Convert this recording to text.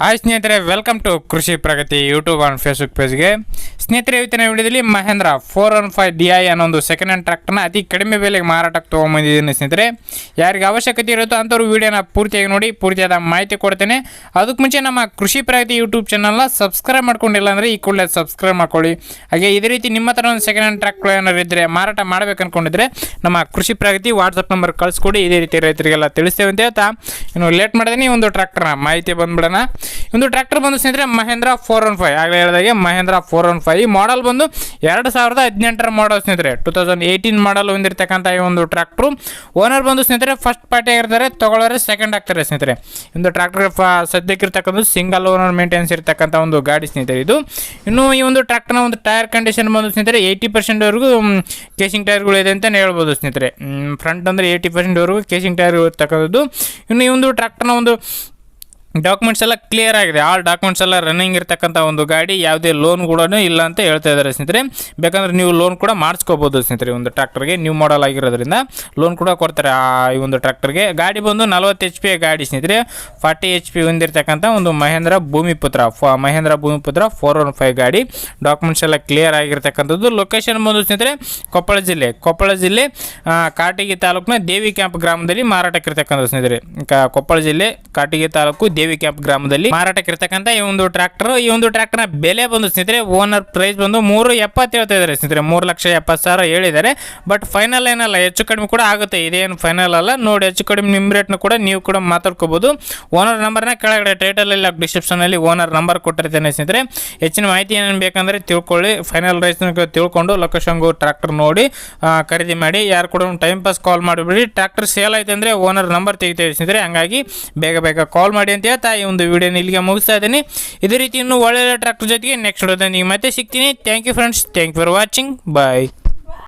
Hi ಸ್ನೇಹಿತರೆ welcome to Krishi Pragati YouTube and Facebook ಪೇಜ್ಗೆ ಸ್ನೇಹಿತರೆ, ಇವತ್ತಿನ ವಿಡಿಯೋದಲ್ಲಿ Mahindra four one five D I ಅನ್ನೋ ಒಂದು ಸೆಕೆಂಡ್ ಹ್ಯಾಂಡ್ ಟ್ರ್ಯಾಕ್ಟರ್ನ ಅತಿ ಕಡಿಮೆ ಬೆಲೆಗೆ ಮಾರಾಟಕ್ಕೆ ತೊಗೊಂಬಂದಿದ್ದೀನಿ ಸ್ನೇಹಿತರೆ. ಯಾರಿಗೆ ಅವಶ್ಯಕತೆ ಇರುತ್ತೋ ಅಂಥವ್ರು ವಿಡಿಯೋನ ಪೂರ್ತಿಯಾಗಿ ನೋಡಿ, ಪೂರ್ತಿಯಾದ ಮಾಹಿತಿ ಕೊಡ್ತೇನೆ. ಅದಕ್ಕೆ ಮುಂಚೆ ನಮ್ಮ ಕೃಷಿ ಪ್ರಗತಿ ಯೂಟ್ಯೂಬ್ ಚಾನಲ್ನ ಸಬ್ಸ್ಕ್ರೈಬ್ ಮಾಡ್ಕೊಂಡಿಲ್ಲ ಅಂದರೆ ಈ ಕೂಡಲೇ ಸಬ್ಸ್ಕ್ರೈಬ್ ಮಾಡ್ಕೊಳ್ಳಿ. ಹಾಗೆ ಇದೇ ರೀತಿ ನಿಮ್ಮ ಹತ್ರ ಒಂದು ಸೆಕೆಂಡ್ ಹ್ಯಾಂಡ್ ಟ್ರ್ಯಾಕ್ಟರ್ ಏನಾದ್ರು ಇದ್ದರೆ ಮಾರಾಟ ಮಾಡಬೇಕು ಅಂದ್ಕೊಂಡಿದ್ರೆ ನಮ್ಮ ಕೃಷಿ ಪ್ರಗತಿ ವಾಟ್ಸಪ್ ನಂಬರ್ ಕಳಿಸ್ಕೊಡಿ. ಇದೇ ರೀತಿ ರೈತರಿಗೆಲ್ಲ ತಿಳಿಸ್ತೇವೆ ಅಂತ ಹೇಳ್ತಾ. ಇನ್ನು ಲೇಟ್ ಮಾಡಿದ್ರೆ ಈ ಒಂದು ಟ್ರ್ಯಾಕ್ಟರ್ನ ಮಾಹಿತಿ ಬಂದ್ಬಿಡೋಣ. ಒಂದು ಟ್ರ್ಯಾಕ್ಟರ್ ಬಂದು ಸ್ನೇಹಿತರೆ ಮಹೇಂದ್ರ ಫೋರ್ ಒನ್ ಫೈವ್. ಆಗಲೇ ಹೇಳಿದಾಗೆ ಮಹೇಂದ್ರ ಫೋರ್ ಒನ್ ಫೈವ್. ಈ ಮಾಡಲ್ ಬಂದು ಎರಡು ಸಾವಿರದ ಹದಿನೆಂಟರ ಮಾಡಲ್ ಸ್ನೇಹಿತರೆ. ಟೂ ತೌಸಂಡ್ ಏಯ್ಟೀನ್ ಮಾಡಲ್ ಹೊಂದಿರತಕ್ಕಂಥ ಈ ಒಂದು ಟ್ರ್ಯಾಕ್ಟ್ರು. ಓನರ್ ಬಂದು ಸ್ನೇಹಿತರೆ ಫಸ್ಟ್ ಪಾರ್ಟಿ ಆಗಿರ್ತಾರೆ, ತಗೊಳ್ಳೋರೆ ಸೆಕೆಂಡ್ ಆಗ್ತಾರೆ ಸ್ನೇಹಿತರೆ. ಒಂದು ಟ್ರ್ಯಾಕ್ಟರ್ ಸದ್ಯಕ್ಕಿರ್ತಕ್ಕಂಥ ಸಿಂಗಲ್ ಓನರ್ ಮೇಂಟೆನೆನ್ಸ್ ಇರ್ತಕ್ಕಂಥ ಒಂದು ಗಾಡಿ ಸ್ನೇಹಿತರೆ ಇದು. ಇನ್ನು ಈ ಒಂದು ಟ್ರ್ಯಾಕ್ಟರ್ನ ಒಂದು ಟೈರ್ ಕಂಡೀಷನ್ ಬಂದು ಸ್ನೇಹಿತರೆ ಏಯ್ಟಿ ಪರ್ಸೆಂಟ್ವರೆಗೂ ಕೇಸಿಂಗ್ ಟೈರ್ಗಳು ಇದೆ ಅಂತಲೇ ಹೇಳ್ಬೋದು ಸ್ನೇಹಿತರೆ. ಫ್ರಂಟ್ ಅಂದರೆ ಏಯ್ಟಿ ಪರ್ಸೆಂಟ್ವರೆಗೂ ಕೇಸಿಂಗ್ ಟೈರ್ ಇರ್ತಕ್ಕಂಥದ್ದು. ಇನ್ನು ಈ ಒಂದು ಟ್ರ್ಯಾಕ್ಟರ್ನ ಒಂದು ಡಾಕ್ಯುಮೆಂಟ್ಸ್ ಎಲ್ಲ ಕ್ಲಿಯರ್ ಆಗಿದೆ. ಆಲ್ ಡಾಕ್ಯುಮೆಂಟ್ಸ್ ಎಲ್ಲ ರನ್ನಿಂಗ್ ಇರತಕ್ಕಂಥ ಒಂದು ಗಾಡಿ, ಯಾವುದೇ ಲೋನ್ ಕೂಡ ಇಲ್ಲ ಅಂತ ಹೇಳ್ತಾ ಇದ್ದಾರೆ ಸ್ನೇಹಿತರೆ. ಬೇಕಂದ್ರೆ ನೀವು ಲೋನ್ ಕೂಡ ಮಾಡಿಸ್ಕೋಬೋದು ಸ್ನೇಹಿತರೆ ಒಂದು ಟ್ರ್ಯಾಕ್ಟರ್ಗೆ ನ್ಯೂ ಮಾಡಲ್ ಆಗಿರೋದ್ರಿಂದ ಲೋನ್ ಕೂಡ ಕೊಡ್ತಾರೆ ಆ ಈ ಒಂದು ಟ್ರ್ಯಾಕ್ಟರ್ಗೆ ಗಾಡಿ ಬಂದು ನಲವತ್ತು ಎಚ್ ಪಿ ಗಾಡಿ ಸ್ನೇಹಿತರೆ. ಫಾರ್ಟಿ ಎಚ್ ಪಿ ಹೊಂದಿರತಕ್ಕಂಥ ಒಂದು Mahindra Bhoomiputra Mahindra Bhoomiputra four one five ಗಾಡಿ. ಡಾಕ್ಯುಮೆಂಟ್ಸ್ ಎಲ್ಲ ಕ್ಲಿಯರ್ ಆಗಿರ್ತಕ್ಕಂಥದ್ದು. ಲೊಕೇಶನ್ ಬಂದು ಸ್ನೇಹಿತರೆ ಕೊಪ್ಪಳ ಜಿಲ್ಲೆ. ಕೊಪ್ಪಳ ಜಿಲ್ಲೆ ಕಾಟಗಿ ತಾಲೂಕಿನ ದೇವಿ ಕ್ಯಾಂಪ್ ಗ್ರಾಮದಲ್ಲಿ ಮಾರಾಟಕ್ಕಿರ್ತಕ್ಕಂಥ ಸ್ನೇಹಿತರೆ. ಕೊಪ್ಪಳ ಜಿಲ್ಲೆ, ಕಾಟಗಿ ತಾಲೂಕು ಕ್ಯಾಂಪ್ ಗ್ರಾಮದಲ್ಲಿ ಮಾರಾಟಕ್ಕೆ ಇರತಕ್ಕಂತ ಈ ಒಂದು ಟ್ರಾಕ್ಟರ್ ಈ ಒಂದು ಟ್ರ್ಯಾಕ್ಟರ್ನ ಬೆಲೆ ಬಂದು ಸ್ನೇಹಿತರೆ ಓನರ್ ಪ್ರೈಸ್ ಬಂದು ಮೂರು ಎಪ್ಪತ್ತು ಹೇಳ್ತಾ ಇದ್ದಾರೆ ಸ್ನೇಹಿತರೆ. ಮೂರು ಲಕ್ಷ ಎಪ್ಪತ್ತು ಸಾವಿರ ಹೇಳಿದ್ದಾರೆ. ಬಟ್ ಫೈನಲ್ ಏನಲ್ಲ ಹೆಚ್ಚು ಕಡಿಮೆ ಕೂಡ ಆಗುತ್ತೆ. ಇದೇನು ಫೈನಲ್ ಅಲ್ಲ. ನೋಡಿ, ಹೆಚ್ಚು ಕಡಿಮೆ ನಿಮ್ಮ ರೇಟ್ನ ಕೂಡ ನೀವು ಕೂಡ ಮಾತಾಡ್ಕೋಬಹುದು ಓನರ್ ನಂಬರ್ನ ಕೆಳಗಡೆ ಟೈಟಲ್ ಇಲ್ಲ ಡಿಸ್ಕ್ರಿಪ್ಷನ್ ಅಲ್ಲಿ ಓನರ್ ನಂಬರ್ ಕೊಟ್ಟಿರ್ತೇನೆ ಸ್ನೇಹಿತರೆ. ಹೆಚ್ಚಿನ ಮಾಹಿತಿ ಏನೇನು ಬೇಕಂದರೆ ತಿಳ್ಕೊಳ್ಳಿ. ಫೈನಲ್ ರೈಸ್ ತಿಳ್ಕೊಂಡು ಲೊಕೇಶನ್ಗೂ ಟ್ರ್ಯಾಕ್ಟರ್ ನೋಡಿ ಖರೀದಿ ಮಾಡಿ. ಯಾರು ಕೂಡ ಟೈಮ್ ಪಾಸ್ ಕಾಲ್ ಮಾಡಿಬಿಡಿ. ಟ್ರ್ಯಾಕ್ಟರ್ ಸೇಲ್ ಆಯ್ತು ಅಂದರೆ ಓನರ್ ನಂಬರ್ ತೆಗಿತೇವೆ ಸ್ನೇಹಿತರೆ. ಹಂಗಾಗಿ ಬೇಗ ಬೇಗ ಕಾಲ್ ಮಾಡಿ ಅಂತ ಹೇಳ್ತಾ ಈ ಒಂದು ವಿಡಿಯೋನ ಇಲ್ಲಿಗೆ ಮುಗಿಸ್ತಾ ಇದ್ದೀನಿ. ಇದೇ ರೀತಿ ಇನ್ನೂ ಒಳ್ಳೆಯ ಟ್ರ್ಯಾಕ್ಟರ್ ಜೊತೆಗೆ ನೆಕ್ಸ್ಟ್ ವಿಡಿಯೋದಲ್ಲಿ ಮತ್ತೆ ಸಿಗ್ತೀನಿ. Thank you friends thank you for watching bye